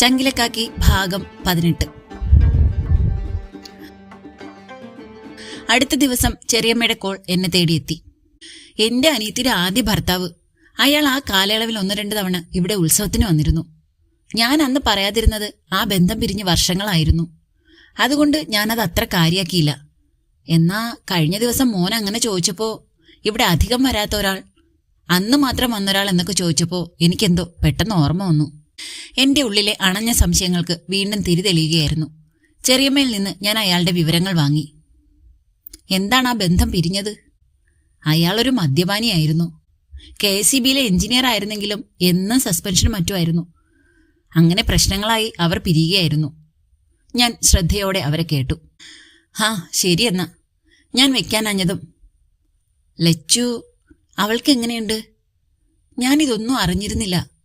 ചങ്കിലക്കാക്കി ഭാഗം പതിനെട്ട്. അടുത്ത ദിവസം ചെറിയമ്മയുടെ കോൾ എന്നെ തേടിയെത്തി. എന്റെ അനിയത്തിയുടെ ആദ്യ ഭർത്താവ് അയാൾ ആ കാലയളവിൽ ഒന്ന് രണ്ട് തവണ ഇവിടെ ഉത്സവത്തിന് വന്നിരുന്നു. ഞാൻ അന്ന് പറയാതിരുന്നത് ആ ബന്ധം പിരിഞ്ഞ് വർഷങ്ങളായിരുന്നു. അതുകൊണ്ട് ഞാനത് അത്ര കാര്യാക്കിയില്ല. എന്നാ കഴിഞ്ഞ ദിവസം മോൻ അങ്ങനെ ചോദിച്ചപ്പോ ഇവിടെ അധികം വരാത്ത ഒരാൾ അന്ന് മാത്രം വന്നൊരാൾ എന്നൊക്കെ ചോദിച്ചപ്പോ എനിക്കെന്തോ പെട്ടെന്ന് ഓർമ്മ വന്നു. എന്റെ ഉള്ളിലെ അണഞ്ഞ സംശയങ്ങൾക്ക് വീണ്ടും തിരിതെളിയുകയായിരുന്നു ചെറിയമ്മയിൽ നിന്ന് ഞാൻ അയാളുടെ വിവരങ്ങൾ വാങ്ങി. എന്താണ് ആ ബന്ധം പിരിഞ്ഞത്? അയാളൊരു മദ്യപാനിയായിരുന്നു. കെ എസ് സി ബിയിലെ എഞ്ചിനീയർ ആയിരുന്നെങ്കിലും എന്നും സസ്പെൻഷനും മറ്റുമായിരുന്നു. അങ്ങനെ പ്രശ്നങ്ങളായി അവർ പിരിയുകയായിരുന്നു. ഞാൻ ശ്രദ്ധയോടെ അവരെ കേട്ടു. ഹാ ശരിയെന്ന ഞാൻ വെക്കാനഞ്ഞതും ലച്ചു അവൾക്ക് എങ്ങനെയുണ്ട്? ഞാനിതൊന്നും അറിഞ്ഞിരുന്നില്ല.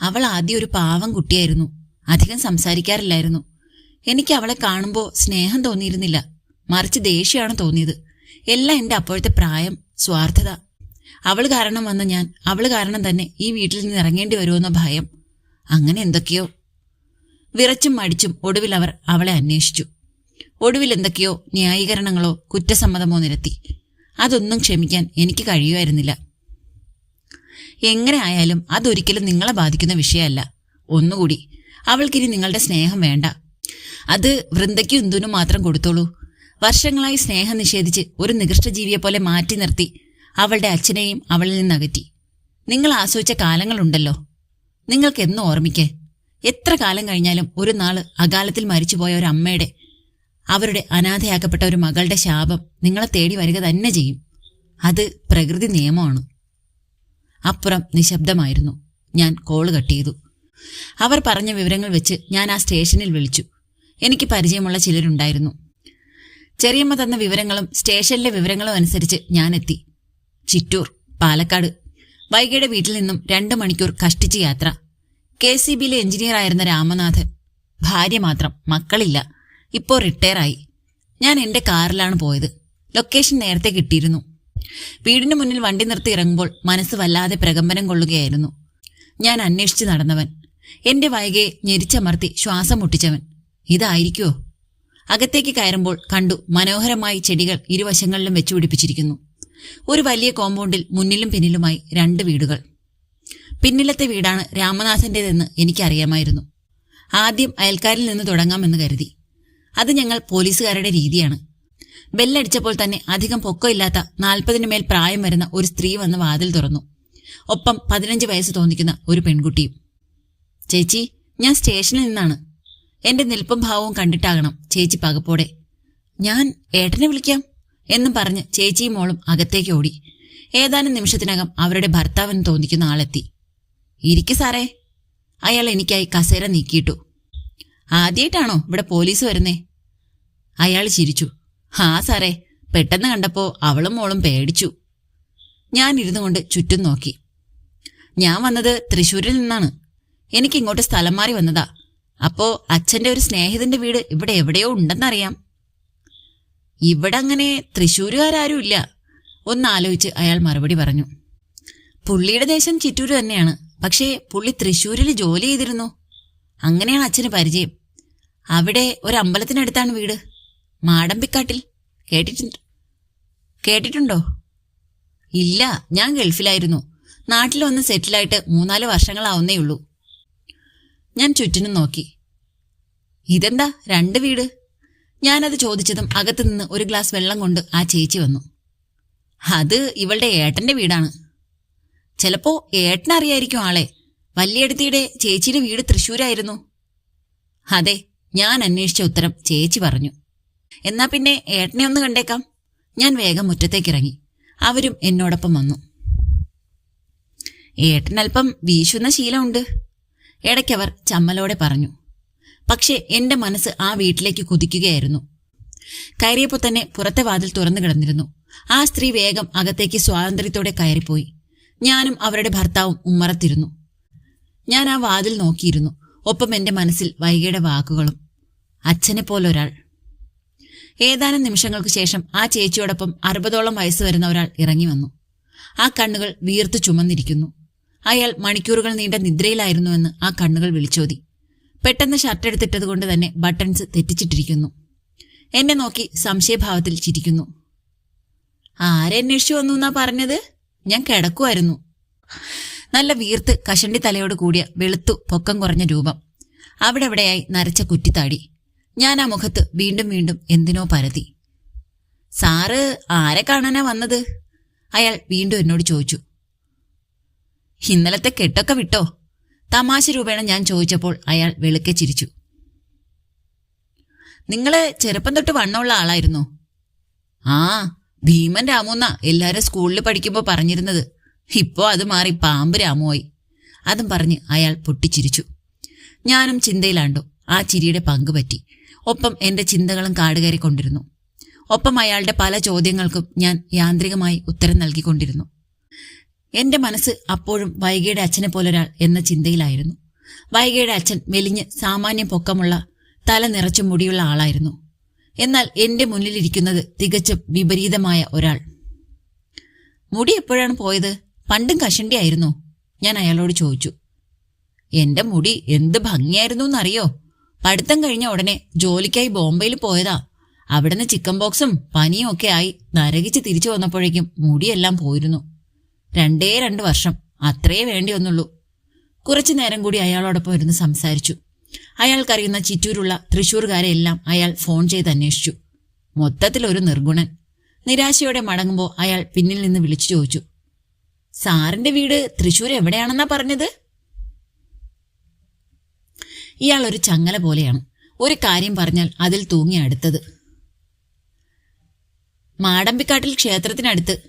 അവൾ ആദ്യം ഒരു പാവം കുട്ടിയായിരുന്നു. അധികം സംസാരിക്കാറില്ലായിരുന്നു. എനിക്ക് അവളെ കാണുമ്പോൾ സ്നേഹം തോന്നിയിരുന്നില്ല. മറിച്ച് ദേഷ്യമാണ് തോന്നിയത്. എല്ലാം എന്റെ അപ്പോഴത്തെ പ്രായം സ്വാർത്ഥത. അവൾ കാരണം വന്ന ഞാൻ അവൾ കാരണം തന്നെ ഈ വീട്ടിൽ നിന്ന് ഇറങ്ങേണ്ടി വരുമെന്ന ഭയം. അങ്ങനെ എന്തൊക്കെയോ. വിറച്ചും മടിച്ചും ഒടുവിൽ അവർ അവളെ അന്വേഷിച്ചു. ഒടുവിൽ എന്തൊക്കെയോ ന്യായീകരണങ്ങളോ കുറ്റസമ്മതമോ നിരത്തി. അതൊന്നും ക്ഷമിക്കാൻ എനിക്ക് കഴിയുമായിരുന്നില്ല. എങ്ങനെ ആയാലും അതൊരിക്കലും നിങ്ങളെ ബാധിക്കുന്ന വിഷയമല്ല. ഒന്നുകൂടി അവൾക്കിനി നിങ്ങളുടെ സ്നേഹം വേണ്ട. അത് വൃന്ദയ്ക്കും ഇന്ദുനും മാത്രം കൊടുത്തോളൂ. വർഷങ്ങളായി സ്നേഹം നിഷേധിച്ച് ഒരു നികൃഷ്ടജീവിയെ പോലെ മാറ്റി നിർത്തി അവളുടെ അച്ഛനെയും അവളിൽ നിന്നകറ്റി നിങ്ങൾ ആസ്വദിച്ച കാലങ്ങളുണ്ടല്ലോ. നിങ്ങൾക്ക് എന്നും ഓർമ്മിക്കേ എത്ര കാലം കഴിഞ്ഞാലും ഒരു നാൾ അകാലത്തിൽ മരിച്ചുപോയ ഒരു അമ്മയുടെ അവരുടെ അനാഥയാക്കപ്പെട്ട ഒരു മകളുടെ ശാപം നിങ്ങളെ തേടി വരിക തന്നെ ചെയ്യും. അത് പ്രകൃതി നിയമമാണ്. അപ്പുറം നിശബ്ദമായിരുന്നു. ഞാൻ കോൾ കട്ട് ചെയ്തു. അവർ പറഞ്ഞ വിവരങ്ങൾ വെച്ച് ഞാൻ ആ സ്റ്റേഷനിൽ വിളിച്ചു. എനിക്ക് പരിചയമുള്ള ചിലരുണ്ടായിരുന്നു. ചെറിയമ്മ തന്ന വിവരങ്ങളും സ്റ്റേഷനിലെ വിവരങ്ങളും അനുസരിച്ച് ഞാൻ എത്തി. ചിറ്റൂർ പാലക്കാട്. വൈകിയുടെ വീട്ടിൽ നിന്നും രണ്ട് മണിക്കൂർ കഷ്ടിച്ച് യാത്ര. കെ സി ബിയിലെ എഞ്ചിനീയർ ആയിരുന്ന രാമനാഥൻ. ഭാര്യ മാത്രം മക്കളില്ല. ഇപ്പോൾ റിട്ടയറായി. ഞാൻ എന്റെ കാറിലാണ് പോയത്. ലൊക്കേഷൻ നേരത്തെ കിട്ടിയിരുന്നു. വീടിന് മുന്നിൽ വണ്ടി നിർത്തി ഇറങ്ങുമ്പോൾ മനസ്സ് വല്ലാതെ പ്രകമ്പനം കൊള്ളുകയായിരുന്നു. ഞാൻ അന്വേഷിച്ചു നടന്നവൻ. എന്റെ വൈകയെ ഞെരിച്ചമർത്തി ശ്വാസം മുട്ടിച്ചവൻ. ഇതായിരിക്കോ അകത്തേക്ക് കയറുമ്പോൾ കണ്ടു മനോഹരമായി ചെടികൾ ഇരുവശങ്ങളിലും വെച്ചുപിടിപ്പിച്ചിരിക്കുന്നു. ഒരു വലിയ കോമ്പൗണ്ടിൽ മുന്നിലും പിന്നിലുമായി രണ്ട് വീടുകൾ. പിന്നിലത്തെ വീടാണ് രാമനാഥന്റേതെന്ന് എനിക്കറിയാമായിരുന്നു. ആദ്യം അയൽക്കാരിൽ നിന്ന് തുടങ്ങാമെന്ന് കരുതി. അത് ഞങ്ങൾ പോലീസുകാരുടെ രീതിയാണ്. ബെല്ലടിച്ചപ്പോൾ തന്നെ അധികം പൊക്കമില്ലാത്ത നാൽപ്പതിനു മേൽ പ്രായം വരുന്ന ഒരു സ്ത്രീ വന്ന് വാതിൽ തുറന്നു. ഒപ്പം പതിനഞ്ച് വയസ്സ് തോന്നിക്കുന്ന ഒരു പെൺകുട്ടിയും. ചേച്ചി ഞാൻ സ്റ്റേഷനിൽ നിന്നാണ്. എന്റെ നിൽപ്പും ഭാവവും കണ്ടിട്ടാകണം ചേച്ചി പകപ്പോടെ. ഞാൻ ഏട്ടനെ വിളിക്കാം എന്നും പറഞ്ഞ് ചേച്ചിയും മോളും അകത്തേക്ക് ഓടി. ഏതാനും നിമിഷത്തിനകം അവരുടെ ഭർത്താവെന്ന് തോന്നിക്കുന്ന ആളെത്തി. ഇരിക്കു സാറേ. അയാൾ എനിക്കായി കസേര നീക്കിയിട്ടു. ആദ്യമായിട്ടാണോ ഇവിടെ പോലീസ് വരുന്നേ? അയാൾ ചിരിച്ചു. ഹാ സാറേ. പെട്ടെന്ന് കണ്ടപ്പോ അവളും മോളും പേടിച്ചു. ഞാൻ ഇരുന്നു കൊണ്ട് ചുറ്റും നോക്കി. ഞാൻ വന്നത് തൃശ്ശൂരിൽ നിന്നാണ്. എനിക്ക് ഇങ്ങോട്ട് സ്ഥലം മാറി വന്നതാ. അപ്പോ അച്ഛന്റെ ഒരു സ്നേഹിതന്റെ വീട് ഇവിടെ എവിടെയോ ഉണ്ടെന്നറിയാം. ഇവിടെ അങ്ങനെ തൃശ്ശൂരുകാരും ഇല്ല. ഒന്നാലോചിച്ച് അയാൾ മറുപടി പറഞ്ഞു. പുള്ളിയുടെ ദേശം ചിറ്റൂര് തന്നെയാണ്. പക്ഷേ പുള്ളി തൃശ്ശൂരിൽ ജോലി ചെയ്തിരുന്നു. അങ്ങനെയാണ് അച്ഛന് പരിചയം. അവിടെ ഒരു അമ്പലത്തിനടുത്താണ് വീട്. മാടമ്പിക്കാട്ടിൽ കേട്ടിട്ടുണ്ട്. കേട്ടിട്ടുണ്ടോ? ഇല്ല ഞാൻ ഗൾഫിലായിരുന്നു. നാട്ടിൽ വന്ന് സെറ്റിലായിട്ട് മൂന്നാൽ വർഷങ്ങളാവുന്നേ ഉള്ളൂ. ഞാൻ ചുറ്റിനും നോക്കി. ഇതെന്താ രണ്ട് വീട്? ഞാനത് ചോദിച്ചതും അകത്തുനിന്ന് ഒരു ഗ്ലാസ് വെള്ളം കൊണ്ട് ആ ചേച്ചി വന്നു. അത് ഇവളുടെ ഏട്ടന്റെ വീടാണ്. ചിലപ്പോ ഏട്ടനറിയായിരിക്കും ആളെ. വല്യടുത്തിയുടെ ചേച്ചിയുടെ വീട് തൃശ്ശൂരായിരുന്നു. അതെ ഞാൻ അന്വേഷിച്ച ഉത്തരം ചേച്ചി പറഞ്ഞു. എന്നാ പിന്നെ ഏട്ടനെ ഒന്ന് കണ്ടേക്കാം. ഞാൻ വേഗം മുറ്റത്തേക്കിറങ്ങി. അവരും എന്നോടൊപ്പം വന്നു. ഏട്ടനല്പം വീശുന്ന ശീലമുണ്ട്. ഇടയ്ക്കവർ ചമ്മലോടെ പറഞ്ഞു. പക്ഷേ എന്റെ മനസ്സ് ആ വീട്ടിലേക്ക് കുതിക്കുകയായിരുന്നു. കയറിയപ്പോൾ തന്നെ പുറത്തെ വാതിൽ തുറന്നു കിടന്നിരുന്നു. ആ സ്ത്രീ വേഗം അകത്തേക്ക് സ്വാതന്ത്ര്യത്തോടെ കയറിപ്പോയി. ഞാനും അവരുടെ ഭർത്താവും ഉമ്മറത്തിരുന്നു. ഞാൻ ആ വാതിൽ നോക്കിയിരുന്നു. ഒപ്പം എന്റെ മനസ്സിൽ വൈകിയുടെ വാക്കുകളും അച്ഛനെ പോലൊരാൾ ഏതാനും നിമിഷങ്ങൾക്ക് ശേഷം ആ ചേച്ചിയോടൊപ്പം അറുപതോളം വയസ്സ് വരുന്ന ഒരാൾ ഇറങ്ങി വന്നു. ആ കണ്ണുകൾ വീർത്തു ചുമന്നിരിക്കുന്നു. അയാൾ മണിക്കൂറുകൾ നീണ്ട നിദ്രയിലായിരുന്നുവെന്ന് ആ കണ്ണുകൾ വിളിച്ചോതി. പെട്ടെന്ന് ഷർട്ട് എടുത്തിട്ടത് കൊണ്ട് തന്നെ ബട്ടൺസ് തെറ്റിച്ചിട്ടിരിക്കുന്നു. എന്നെ നോക്കി സംശയഭാവത്തിൽ ചിരിക്കുന്നു. ആരന്വേഷിച്ചു വന്നു എന്നാ പറഞ്ഞത്? ഞാൻ കിടക്കുമായിരുന്നു നല്ല വീർത്ത് കഷണ്ടി തലയോട് കൂടിയ വെളുത്തു പൊക്കം കുറഞ്ഞ രൂപം. അവിടെ അവിടെയായി നരച്ച കുറ്റിത്താടി. ഞാൻ ആ മുഖത്ത് വീണ്ടും വീണ്ടും എന്തിനോ പരതി. സാറ് ആരെ കാണാനാ വന്നത്? അയാൾ വീണ്ടും എന്നോട് ചോദിച്ചു. ഇന്നലത്തെ കെട്ടൊക്കെ വിട്ടോ? തമാശ രൂപേണ ഞാൻ ചോദിച്ചപ്പോൾ അയാൾ വെളുക്കെ ചിരിച്ചു. നിങ്ങൾ ചെറുപ്പം തൊട്ട് വണ്ണമുള്ള ആളായിരുന്നു. ആ ഭീമൻ രാമുന്ന എല്ലാരും സ്കൂളിൽ പഠിക്കുമ്പോൾ പറഞ്ഞിരുന്നത്. ഇപ്പോ അത് മാറി പാമ്പ് രാമുവായി. അതും പറഞ്ഞ് അയാൾ പൊട്ടിച്ചിരിച്ചു. ഞാനും ചിന്തയിലാണ്ടോ. ആ ചിരിയുടെ പങ്ക് പങ്കുപറ്റി ഒപ്പം എന്റെ ചിന്തകളും കാടുകയറിക്കൊണ്ടിരുന്നു. ഒപ്പം അയാളുടെ പല ചോദ്യങ്ങൾക്കും ഞാൻ യാന്ത്രികമായി ഉത്തരം നൽകിക്കൊണ്ടിരുന്നു. എന്റെ മനസ്സ് അപ്പോഴും വൈകിയുടെ അച്ഛനെ പോലൊരാൾ എന്ന ചിന്തയിലായിരുന്നു. വൈകിയുടെ അച്ഛൻ മെലിഞ്ഞ് സാമാന്യം പൊക്കമുള്ള തല നിറച്ചു മുടിയുള്ള ആളായിരുന്നു. എന്നാൽ എന്റെ മുന്നിലിരിക്കുന്നത് തികച്ചും വിപരീതമായ ഒരാൾ. മുടി എപ്പോഴാണ് പോയത്? പണ്ടും കഷണ്ടിയായിരുന്നു. ഞാൻ അയാളോട് ചോദിച്ചു. എന്റെ മുടി എന്ത് ഭംഗിയായിരുന്നു എന്നറിയോ? പഠിത്തം കഴിഞ്ഞ ഉടനെ ജോലിക്കായി ബോംബെയിൽ പോയതാ. അവിടുന്ന് ചിക്കൻ ബോക്സും പനിയും ഒക്കെ ആയി നരകിച്ച് തിരിച്ചു വന്നപ്പോഴേക്കും മുടിയെല്ലാം പോയിരുന്നു. രണ്ടേ രണ്ട് വർഷം അത്രേ വേണ്ടി വന്നുള്ളൂ. കുറച്ചു നേരം കൂടി അയാളോടൊപ്പം ഇരുന്ന് സംസാരിച്ചു. അയാൾക്കറിയുന്ന ചിറ്റൂരുള്ള തൃശൂർകാരെ എല്ലാം അയാൾ ഫോൺ ചെയ്ത് അന്വേഷിച്ചു. മൊത്തത്തിലൊരു നിർഗുണൻ. നിരാശയോടെ മടങ്ങുമ്പോൾ അയാൾ പിന്നിൽ നിന്ന് വിളിച്ചു ചോദിച്ചു സാറിന്റെ വീട് തൃശൂർ എവിടെയാണെന്നാ പറഞ്ഞത്? ഇയാൾ ഒരു ചങ്ങല പോലെയാണ്. ഒരു കാര്യം പറഞ്ഞാൽ അതിൽ തൂങ്ങി അടുത്തത്. മാടമ്പിക്കാട്ടിൽ ക്ഷേത്രത്തിനടുത്ത്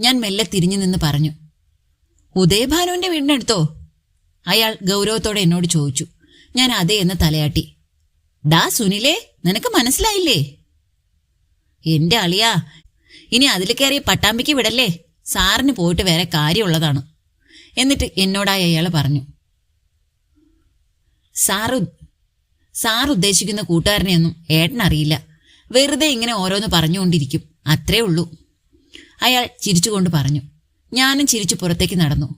ഞാൻ മെല്ലെ തിരിഞ്ഞു നിന്ന് പറഞ്ഞു ഉദയഭാനുവിന്റെ വീടിനടുത്തോ? അയാൾ ഗൗരവത്തോടെ എന്നോട് ചോദിച്ചു. ഞാൻ അതേ എന്ന് തലയാട്ടി. ഡാ സുനിലേ നിനക്ക് മനസ്സിലായില്ലേ? എന്റെ അളിയാ ഇനി അതിൽ കയറി പട്ടാമ്പിക്ക് വിടല്ലേ? സാറിന് പോയിട്ട് വേറെ കാര്യമുള്ളതാണ് എന്നിട്ട് എന്നോടായി അയാൾ പറഞ്ഞു. സാറ് സാർ ഉദ്ദേശിക്കുന്ന കൂട്ടുകാരനെയൊന്നും ഏട്ടനറിയില്ല വെറുതെ ഇങ്ങനെ ഓരോന്ന് പറഞ്ഞുകൊണ്ടിരിക്കും. അത്രേ ഉള്ളൂ. അയാൾ ചിരിച്ചുകൊണ്ട് പറഞ്ഞു. ഞാനും ചിരിച്ചു പുറത്തേക്ക് നടന്നു.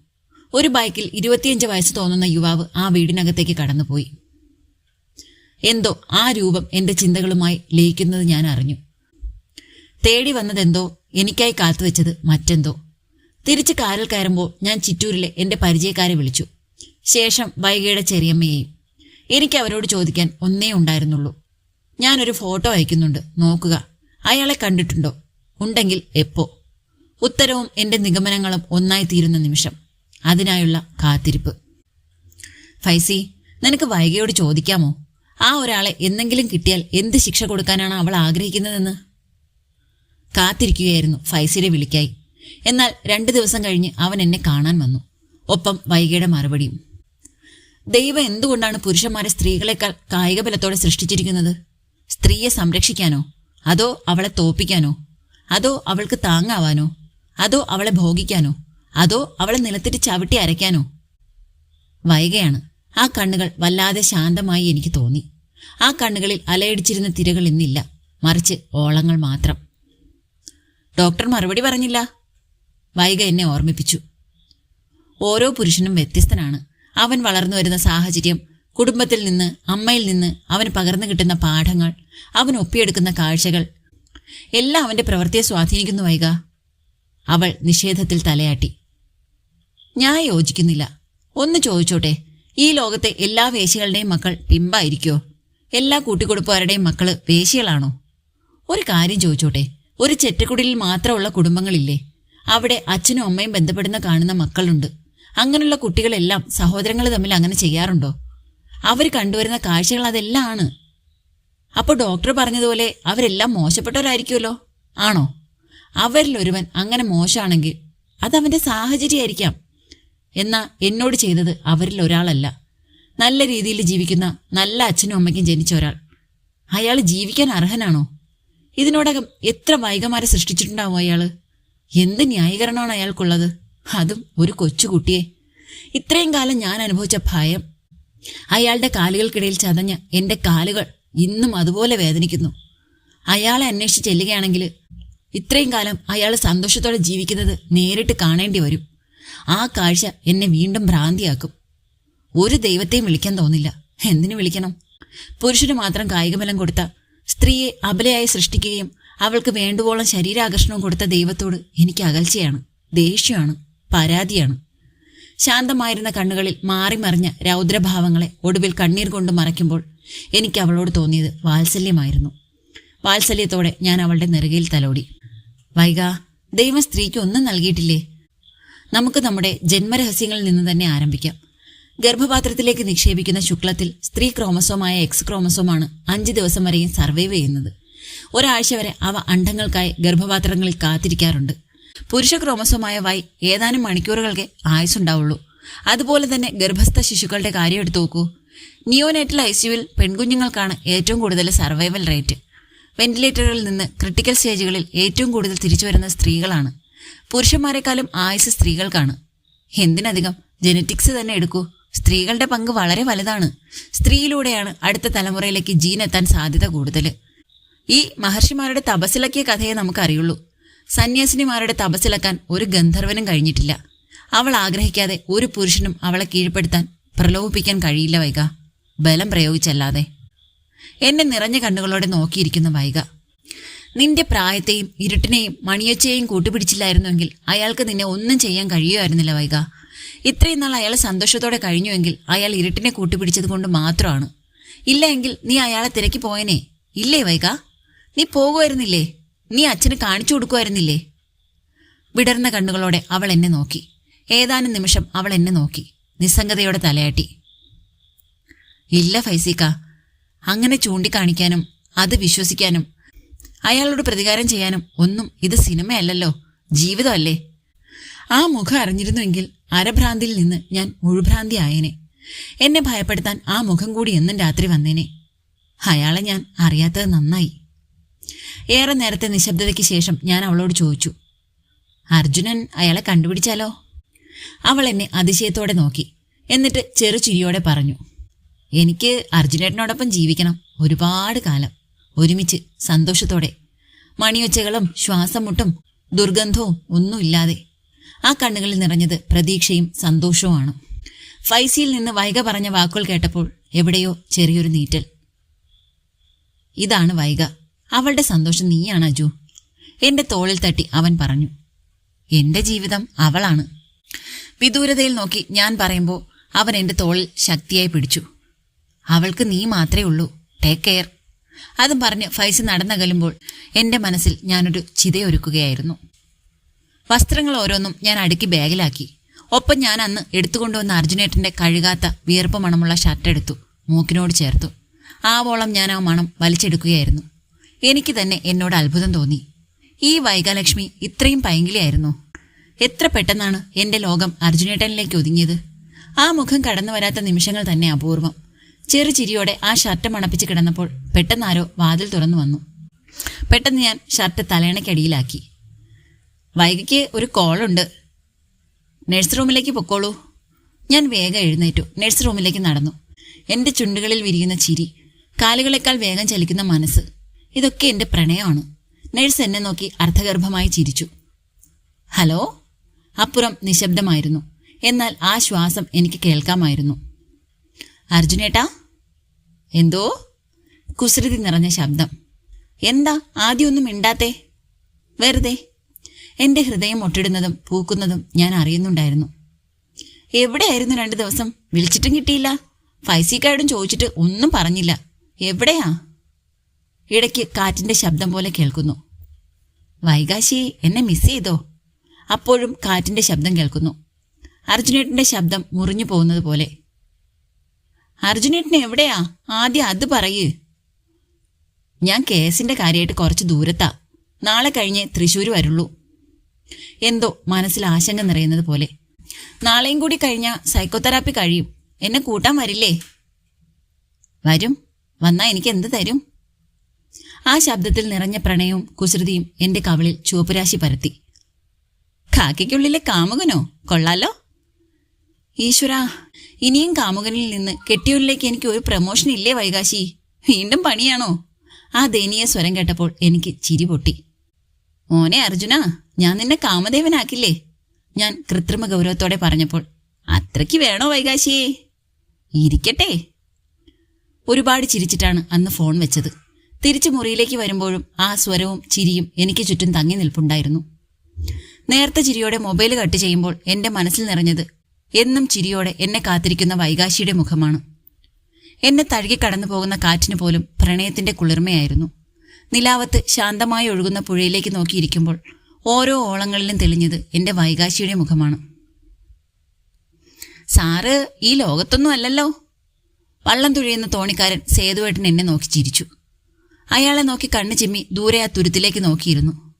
ഒരു ബൈക്കിൽ ഇരുപത്തിയഞ്ച് വയസ്സ് തോന്നുന്ന യുവാവ് ആ വീടിനകത്തേക്ക് കടന്നുപോയി. എന്തോ ആ രൂപം എന്റെ ചിന്തകളുമായി ലയിക്കുന്നത് ഞാൻ അറിഞ്ഞു. തേടി വന്നതെന്തോ എനിക്കായി കാത്തുവെച്ചത് മറ്റെന്തോ. തിരിച്ച് കാറിൽ കയറുമ്പോൾ ഞാൻ ചിറ്റൂരിലെ എന്റെ പരിചയക്കാരെ വിളിച്ചു. ശേഷം വൈകയുടെ ചെറിയമ്മയെയും. എനിക്ക് അവരോട് ചോദിക്കാൻ ഒന്നേ ഉണ്ടായിരുന്നുള്ളൂ. ഞാനൊരു ഫോട്ടോ അയക്കുന്നുണ്ട്. നോക്കുക. അയാളെ കണ്ടിട്ടുണ്ടോ? ഉണ്ടെങ്കിൽ എപ്പോ? ഉത്തരവും എന്റെ നിഗമനങ്ങളും ഒന്നായി തീരുന്ന നിമിഷം. അതിനായുള്ള കാത്തിരിപ്പ്. ഫൈസി നിനക്ക് വൈകയോട് ചോദിക്കാമോ? ആ ഒരാളെ എന്തെങ്കിലും കിട്ടിയാൽ എന്ത് ശിക്ഷ കൊടുക്കാനാണ് അവൾ ആഗ്രഹിക്കുന്നതെന്ന്? കാത്തിരിക്കുകയായിരുന്നു ഫൈസിയുടെ വിളിക്കായി. എന്നാൽ രണ്ടു ദിവസം കഴിഞ്ഞ് അവൻ എന്നെ കാണാൻ വന്നു. ഒപ്പം വൈകയുടെ മറുപടിയും. ദൈവം എന്തുകൊണ്ടാണ് പുരുഷന്മാരെ സ്ത്രീകളെക്കാൾ കായിക ബലത്തോടെ സൃഷ്ടിച്ചിരിക്കുന്നത്? സ്ത്രീയെ സംരക്ഷിക്കാനോ? അതോ അവളെ തോപ്പിക്കാനോ? അതോ അവൾക്ക് താങ്ങാവാനോ? അതോ അവളെ ഭോഗിക്കാനോ? അതോ അവളെ നിലത്തിട്ട് ചവിട്ടി അരയ്ക്കാനോ? വൈകയാണ്. ആ കണ്ണുകൾ വല്ലാതെ ശാന്തമായി എനിക്ക് തോന്നി. ആ കണ്ണുകളിൽ അലയടിച്ചിരുന്ന തിരകൾ ഇന്നില്ല. മറിച്ച് ഓളങ്ങൾ മാത്രം. ഡോക്ടർ മറുപടി പറഞ്ഞില്ല. വൈക എന്നെ ഓർമ്മിപ്പിച്ചു. ഓരോ പുരുഷനും വ്യത്യസ്തനാണ്. അവൻ വളർന്നു വരുന്ന സാഹചര്യം കുടുംബത്തിൽ നിന്ന് അമ്മയിൽ നിന്ന് അവന് പകർന്നു കിട്ടുന്ന പാഠങ്ങൾ അവൻ ഒപ്പിയെടുക്കുന്ന കാഴ്ചകൾ എല്ലാം അവന്റെ പ്രവൃത്തിയെ സ്വാധീനിക്കുന്നു വൈക. അവൾ നിഷേധത്തിൽ തലയാട്ടി. ഞാൻ യോജിക്കുന്നില്ല. ഒന്ന് ചോദിച്ചോട്ടെ ഈ ലോകത്തെ എല്ലാ വേശികളുടെയും മക്കൾ പിമ്പായിരിക്കോ? എല്ലാ കൂട്ടിക്കൊടുപ്പുകാരുടെയും മക്കൾ വേശികളാണോ? ഒരു കാര്യം ചോദിച്ചോട്ടെ ഒരു ചെറ്റക്കുടിലിൽ മാത്രമുള്ള കുടുംബങ്ങളില്ലേ? അവിടെ അച്ഛനും അമ്മയും ബന്ധപ്പെടുന്ന കാണുന്ന മക്കളുണ്ട്. അങ്ങനെയുള്ള കുട്ടികളെല്ലാം സഹോദരങ്ങൾ തമ്മിൽ അങ്ങനെ ചെയ്യാറുണ്ടോ? അവർ കണ്ടുവരുന്ന കാഴ്ചകൾ അതെല്ലാം ആണ് അപ്പോൾ ഡോക്ടർ പറഞ്ഞതുപോലെ അവരെല്ലാം മോശപ്പെട്ടവരായിരിക്കുമല്ലോ? ആണോ? അവരിൽ ഒരുവൻ അങ്ങനെ മോശമാണെങ്കിൽ അവന്റെ സാഹചര്യമായിരിക്കാം. എന്നാ എന്നോട് ചെയ്തത് അവരിൽ ഒരാളല്ല. നല്ല രീതിയിൽ ജീവിക്കുന്ന നല്ല അച്ഛനും അമ്മയ്ക്കും ജനിച്ച ഒരാൾ. അയാൾ ജീവിക്കാൻ അർഹനാണോ? ഇതിനോടകം എത്ര വൈകമാരെ സൃഷ്ടിച്ചിട്ടുണ്ടാവും അയാൾ? എന്ത് ന്യായീകരണമാണ് അയാൾക്കുള്ളത്? അതും ഒരു കൊച്ചുകുട്ടിയെ. ഇത്രയും കാലം ഞാൻ അനുഭവിച്ച ഭയം അയാളുടെ കാലുകൾക്കിടയിൽ ചതഞ്ഞ എന്റെ കാലുകൾ ഇന്നും അതുപോലെ വേദനിക്കുന്നു. അയാളെ അന്വേഷിച്ച് ചെല്ലുകയാണെങ്കിൽ ഇത്രയും കാലം അയാൾ സന്തോഷത്തോടെ ജീവിക്കുന്നത് നേരിട്ട് കാണേണ്ടി വരും. ആ കാഴ്ച എന്നെ വീണ്ടും ഭ്രാന്തിയാക്കും. ഒരു ദൈവത്തെയും വിളിക്കാൻ തോന്നില്ല. എന്തിനു വിളിക്കണം? പുരുഷന് മാത്രം കായികബലം കൊടുത്ത സ്ത്രീയെ അബലയായി സൃഷ്ടിക്കുകയും അവൾക്ക് വേണ്ടുവോളം ശരീരാകർഷണവും കൊടുത്ത ദൈവത്തോട് എനിക്ക് അകൽച്ചയാണ് ദേഷ്യമാണ്. പരാതിയാണ്. ശാന്തമായിരുന്ന കണ്ണുകളിൽ മാറി മറിഞ്ഞ രൗദ്രഭാവങ്ങളെ ഒടുവിൽ കണ്ണീർ കൊണ്ട് മറയ്ക്കുമ്പോൾ എനിക്ക് അവളോട് തോന്നിയത് വാത്സല്യമായിരുന്നു. വാത്സല്യത്തോടെ ഞാൻ അവളുടെ നെറുകയിൽ തലോടി. വൈക ദൈവം സ്ത്രീക്ക് ഒന്നും നൽകിയിട്ടില്ലേ? നമുക്ക് നമ്മുടെ ജന്മരഹസ്യങ്ങളിൽ നിന്ന് തന്നെ ആരംഭിക്കാം. ഗർഭപാത്രത്തിലേക്ക് നിക്ഷേപിക്കുന്ന ശുക്ലത്തിൽ സ്ത്രീ ക്രോമസോമായ എക്സ് ക്രോമസോമാണ് അഞ്ച് ദിവസം വരെയും സർവൈവ് ചെയ്യുന്നത്. ഒരാഴ്ച വരെ അവ അണ്ഡങ്ങൾക്കായി ഗർഭപാത്രങ്ങളിൽ കാത്തിരിക്കാറുണ്ട്. പുരുഷ ക്രോമസോമായ വൈ ഏതാനും മണിക്കൂറുകൾക്ക് ആയുസുണ്ടാവുള്ളൂ അതുപോലെ തന്നെ ഗർഭസ്ഥ ശിശുക്കളുടെ കാര്യം എടുത്തു നോക്കൂ. നിയോനേറ്റൽ ഐ സിയുവിൽ പെൺകുഞ്ഞുങ്ങൾക്കാണ് ഏറ്റവും കൂടുതൽ സർവൈവൽ റേറ്റ്. വെന്റിലേറ്ററുകളിൽ നിന്ന് ക്രിട്ടിക്കൽ സ്റ്റേജുകളിൽ ഏറ്റവും കൂടുതൽ തിരിച്ചു വരുന്ന സ്ത്രീകളാണ്. പുരുഷന്മാരെക്കാളും ആയുസ് സ്ത്രീകൾക്കാണ്. എന്തിനധികം? ജനറ്റിക്സ് തന്നെ എടുക്കൂ. സ്ത്രീകളുടെ പങ്ക് വളരെ വലുതാണ്. സ്ത്രീയിലൂടെയാണ് അടുത്ത തലമുറയിലേക്ക് ജീൻ എത്താൻ സാധ്യത കൂടുതൽ. ഈ മഹർഷിമാരുടെ തപസ്സിലക്കിയ കഥയെ നമുക്കറിയുള്ളൂ. സന്യാസിനിമാരുടെ തപസ്സിലാക്കാൻ ഒരു ഗന്ധർവനും കഴിഞ്ഞിട്ടില്ല. അവൾ ആഗ്രഹിക്കാതെ ഒരു പുരുഷനും അവളെ കീഴ്പ്പെടുത്താൻ പ്രലോഭിപ്പിക്കാൻ കഴിയില്ല വൈക ബലം പ്രയോഗിച്ചല്ലാതെ. എന്നെ നിറഞ്ഞ കണ്ണുകളോടെ നോക്കിയിരിക്കുന്ന വൈക നിന്റെ പ്രായത്തെയും ഇരുട്ടിനെയും മണിയൊച്ചയെയും കൂട്ടുപിടിച്ചില്ലായിരുന്നുവെങ്കിൽ അയാൾക്ക് നിന്നെ ഒന്നും ചെയ്യാൻ കഴിയുമായിരുന്നില്ല വൈക ഇത്രയും നാൾ അയാൾ സന്തോഷത്തോടെ കഴിഞ്ഞുവെങ്കിൽ അയാൾ ഇരുട്ടിനെ കൂട്ടുപിടിച്ചത് കൊണ്ട് മാത്രമാണ്. ഇല്ല എങ്കിൽ നീ അയാളെ തിരക്കി പോയനെ. ഇല്ലേ വൈക നീ പോകുമായിരുന്നില്ലേ? നീ അച്ഛന് കാണിച്ചു കൊടുക്കുമായിരുന്നില്ലേ? വിടർന്ന കണ്ണുകളോടെ അവൾ എന്നെ നോക്കി. ഏതാനും നിമിഷം അവൾ എന്നെ നോക്കി. നിസ്സംഗതയോടെ തലയാട്ടി. ഇല്ല ഫൈസിക്ക അങ്ങനെ ചൂണ്ടിക്കാണിക്കാനും അത് വിശ്വസിക്കാനും അയാളോട് പ്രതികാരം ചെയ്യാനും ഒന്നും ഇത് സിനിമയല്ലല്ലോ ജീവിതമല്ലേ? ആ മുഖം അറിഞ്ഞിരുന്നുവെങ്കിൽ അരഭ്രാന്തിയിൽ നിന്ന് ഞാൻ മുഴുഭ്രാന്തി ആയേനെ എന്നെ ഭയപ്പെടുത്താൻ ആ മുഖം കൂടി എന്നും രാത്രി വന്നേനെ. അയാളെ ഞാൻ അറിയാത്തത് നന്നായി. ഏറെ നേരത്തെ നിശബ്ദതയ്ക്ക് ശേഷം ഞാൻ അവളോട് ചോദിച്ചു അർജുനൻ അയാളെ കണ്ടുപിടിച്ചാലോ? അവൾ എന്നെ അതിശയത്തോടെ നോക്കി എന്നിട്ട് ചെറു ചിരിയോടെ പറഞ്ഞു എനിക്ക് അർജുനേട്ടനോടൊപ്പം ജീവിക്കണം ഒരുപാട് കാലം ഒരുമിച്ച് സന്തോഷത്തോടെ. മണിയൊച്ചകളും ശ്വാസമുട്ടും ദുർഗന്ധവും ഒന്നുമില്ലാതെ. ആ കണ്ണുകളിൽ നിറഞ്ഞത് പ്രതീക്ഷയും സന്തോഷവുമാണ്. ഫൈസിയിൽ നിന്ന് വൈഗ പറഞ്ഞ വാക്കുകൾ കേട്ടപ്പോൾ എവിടെയോ ചെറിയൊരു നീറ്റൽ. ഇതാണ് വൈക അവളുടെ സന്തോഷം നീയാണ് അജു. എന്റെ തോളിൽ തട്ടി അവൻ പറഞ്ഞു എന്റെ ജീവിതം അവളാണ്. വിദൂരതയിൽ നോക്കി ഞാൻ പറയുമ്പോൾ അവൻ എന്റെ തോളിൽ ശക്തിയായി പിടിച്ചു. അവൾക്ക് നീ മാത്രമേ ഉള്ളൂ. ടേക്ക് കെയർ അതും പറഞ്ഞ് ഫൈസ് നടന്നകലുമ്പോൾ എന്റെ മനസ്സിൽ ഞാനൊരു ചിതയൊരുക്കുകയായിരുന്നു. വസ്ത്രങ്ങൾ ഓരോന്നും ഞാൻ അടുക്കി ബാഗിലാക്കി. ഒപ്പം ഞാൻ അന്ന് എടുത്തുകൊണ്ടുവന്ന അർജുനേട്ടന്റെ കഴുകാത്ത വിയർപ്പ് മണമുള്ള ഷർട്ട് എടുത്തു മൂക്കിനോട് ചേർത്തു. ആവോളം ഞാൻ ആ മണം വലിച്ചെടുക്കുകയായിരുന്നു. എനിക്ക് തന്നെ എന്നോട് അത്ഭുതം തോന്നി. ഈ വൈകാലക്ഷ്മി ഇത്രയും പൈങ്കിളിയായിരുന്നു. എത്ര പെട്ടെന്നാണ് എന്റെ ലോകം അർജുനേട്ടനിലേക്ക് ഒതുങ്ങിയത്. ആ മുഖം കടന്നു വരാത്ത നിമിഷങ്ങൾ തന്നെ അപൂർവം. ചെറു ചിരിയോടെ ആ ഷർട്ട് മണപ്പിച്ച് കിടന്നപ്പോൾ പെട്ടെന്നാരോ വാതിൽ തുറന്നു വന്നു. പെട്ടെന്ന് ഞാൻ ഷർട്ട് തലയണയ്ക്കടിയിലാക്കി വൈകിക്ക് ഒരു കോളുണ്ട്. നഴ്സ് റൂമിലേക്ക് പൊക്കോളൂ. ഞാൻ വേഗം എഴുന്നേറ്റു. നഴ്സ് റൂമിലേക്ക് നടന്നു. എന്റെ ചുണ്ടുകളിൽ വിരിയുന്ന ചിരി കാലുകളെക്കാൾ വേഗം ചലിക്കുന്ന മനസ്സ് ഇതൊക്കെ എന്റെ പ്രണയമാണ്. നഴ്സ് എന്നെ നോക്കി അർത്ഥഗർഭമായി ചിരിച്ചു. ഹലോ? അപ്പുറം നിശബ്ദമായിരുന്നു. എന്നാൽ ആ ശ്വാസം എനിക്ക് കേൾക്കാമായിരുന്നു. അർജുനേട്ടാ? എന്തോ? കുസൃതി നിറഞ്ഞ ശബ്ദം. എന്താ? ആദ്യമൊന്നും മിണ്ടാത്തെ? വെറുതെ. എന്റെ ഹൃദയം ഒട്ടിടുന്നതും പൂക്കുന്നതും ഞാൻ അറിയുന്നുണ്ടായിരുന്നു. എവിടെയായിരുന്നു രണ്ടു ദിവസം? വിളിച്ചിട്ടും കിട്ടിയില്ല. ഫൈസിക്കാരോടും ചോദിച്ചിട്ട് ഒന്നും പറഞ്ഞില്ല. എവിടെയാ? ഇടയ്ക്ക് കാറ്റിന്റെ ശബ്ദം പോലെ കേൾക്കുന്നു. വൈകാശി എന്നെ മിസ് ചെയ്തോ? അപ്പോഴും കാറ്റിന്റെ ശബ്ദം കേൾക്കുന്നു. അർജുനേട്ടന്റെ ശബ്ദം മുറിഞ്ഞു പോകുന്നത് പോലെ. അർജുനേട്ടൻ എവിടെയാ? ആദ്യം അത് പറയു. ഞാൻ കേസിന്റെ കാര്യമായിട്ട് കുറച്ച് ദൂരത്താ. നാളെ കഴിഞ്ഞ് തൃശ്ശൂർ വരുള്ളൂ. എന്തോ മനസ്സിൽ ആശങ്ക നിറയുന്നത് പോലെ. നാളെയും കൂടി കഴിഞ്ഞ സൈക്കോതെറാപ്പി കഴിയും. എന്നെ കൂട്ടാൻ വരില്ലേ? വരും. വന്നാ എനിക്ക് എന്ത് തരും? ആ ശബ്ദത്തിൽ നിറഞ്ഞ പ്രണയവും കുസൃതിയും എന്റെ കവളിൽ ചുവപ്പുരാശി പരത്തി. കാക്കയ്ക്കുള്ളിലെ കാമുകനോ? കൊള്ളാലോ? ഈശ്വര ഇനിയും കാമുകനിൽ നിന്ന് കെട്ടിയൂരിലേക്ക് എനിക്ക് ഒരു പ്രമോഷൻ ഇല്ലേ വൈകാശി? വീണ്ടും പണിയാണോ? ആ ദയനീയ സ്വരം കേട്ടപ്പോൾ എനിക്ക് ചിരി പൊട്ടി. മോനെ അർജുന ഞാൻ നിന്നെ കാമദേവനാക്കില്ലേ? ഞാൻ കൃത്രിമ ഗൗരവത്തോടെ പറഞ്ഞപ്പോൾ അത്രയ്ക്ക് വേണോ വൈകാശിയേ? ഇരിക്കട്ടെ. ഒരുപാട് ചിരിച്ചിട്ടാണ് അന്ന് ഫോൺ വെച്ചത്. തിരിച്ചു മുറിയിലേക്ക് വരുമ്പോഴും ആ സ്വരവും ചിരിയും എനിക്ക് ചുറ്റും തങ്ങി നിൽപ്പുണ്ടായിരുന്നു. നേരത്തെ ചിരിയോടെ മൊബൈൽ കട്ട് ചെയ്യുമ്പോൾ എന്റെ മനസ്സിൽ നിറഞ്ഞത് എന്നും ചിരിയോടെ എന്നെ കാത്തിരിക്കുന്ന വൈകാശിയുടെ മുഖമാണ്. എന്നെ തഴുകി കടന്നു പോകുന്ന കാറ്റിന് പോലും പ്രണയത്തിന്റെ കുളിർമയായിരുന്നു. നിലാവത്ത് ശാന്തമായി ഒഴുകുന്ന പുഴയിലേക്ക് നോക്കിയിരിക്കുമ്പോൾ ഓരോ ഓളങ്ങളിലും തെളിഞ്ഞത് എന്റെ വൈകാശിയുടെ മുഖമാണ്. സാറ് ഈ ലോകത്തൊന്നും അല്ലല്ലോ? വള്ളം തുഴയുന്ന തോണിക്കാരൻ സേതുവേട്ടൻ എന്നെ നോക്കി ചിരിച്ചു. അയാളെ നോക്കി കണ്ണു ചിമ്മി ദൂരെ ആ തുരുത്തിലേക്ക് നോക്കിയിരുന്നു.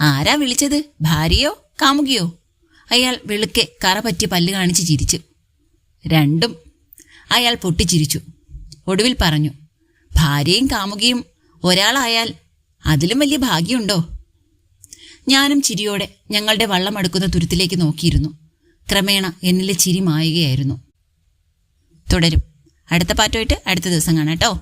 ആരാ വിളിച്ചത്? ഭാര്യയോ? കാമുകിയോ? അയാൾ വെളുക്കെ കറ പറ്റി പല്ല് കാണിച്ച് ചിരിച്ചു. രണ്ടും അയാൾ പൊട്ടിച്ചിരിച്ചു. ഒടുവിൽ പറഞ്ഞു ഭാര്യയും കാമുകിയും ഒരാളായാൽ അതിലും വലിയ ഭാഗ്യമുണ്ടോ? ഞാനും ചിരിയോടെ ഞങ്ങളുടെ വള്ളം അടുക്കുന്ന തുരുത്തിലേക്ക് നോക്കിയിരുന്നു. ക്രമേണ എന്നിലെ ചിരി മായുകയായിരുന്നു. തുടരും. അടുത്ത പാറ്റോയിട്ട് അടുത്ത ദിവസം കാണാം കേട്ടോ.